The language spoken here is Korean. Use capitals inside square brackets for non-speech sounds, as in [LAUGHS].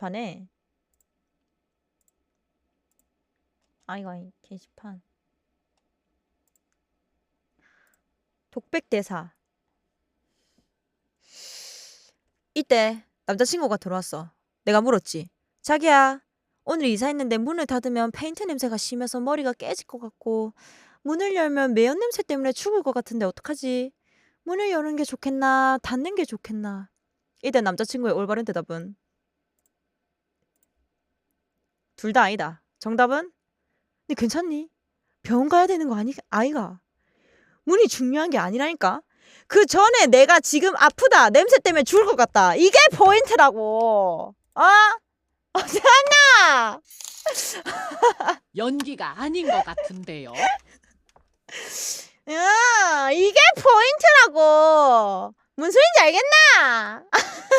게시판에 아이가 게시판 독백 대사 이때 남자친구가 들어왔어. 내가 물었지. 자기야, 오늘 이사했는데 문을 닫으면 페인트 냄새가 심해서 머리가 깨질 것 같고 문을 열면 매연 냄새 때문에 죽을 것 같은데 어떡하지? 문을 여는 게 좋겠나 닫는 게 좋겠나? 이때 남자친구의 올바른 대답은 둘 다 아니다. 정답은 네 괜찮니? 병원 가야 되는 거 아니 아이가? 문이 중요한 게 아니라니까. 그 전에 내가 지금 아프다 냄새 때문에 죽을 것 같다 이게 포인트라고 어? 어쩌나 [LAUGHS] 연기가 아닌 것 같은데요. 야 이게 포인트라고 무슨 소린지 알겠나 [LAUGHS]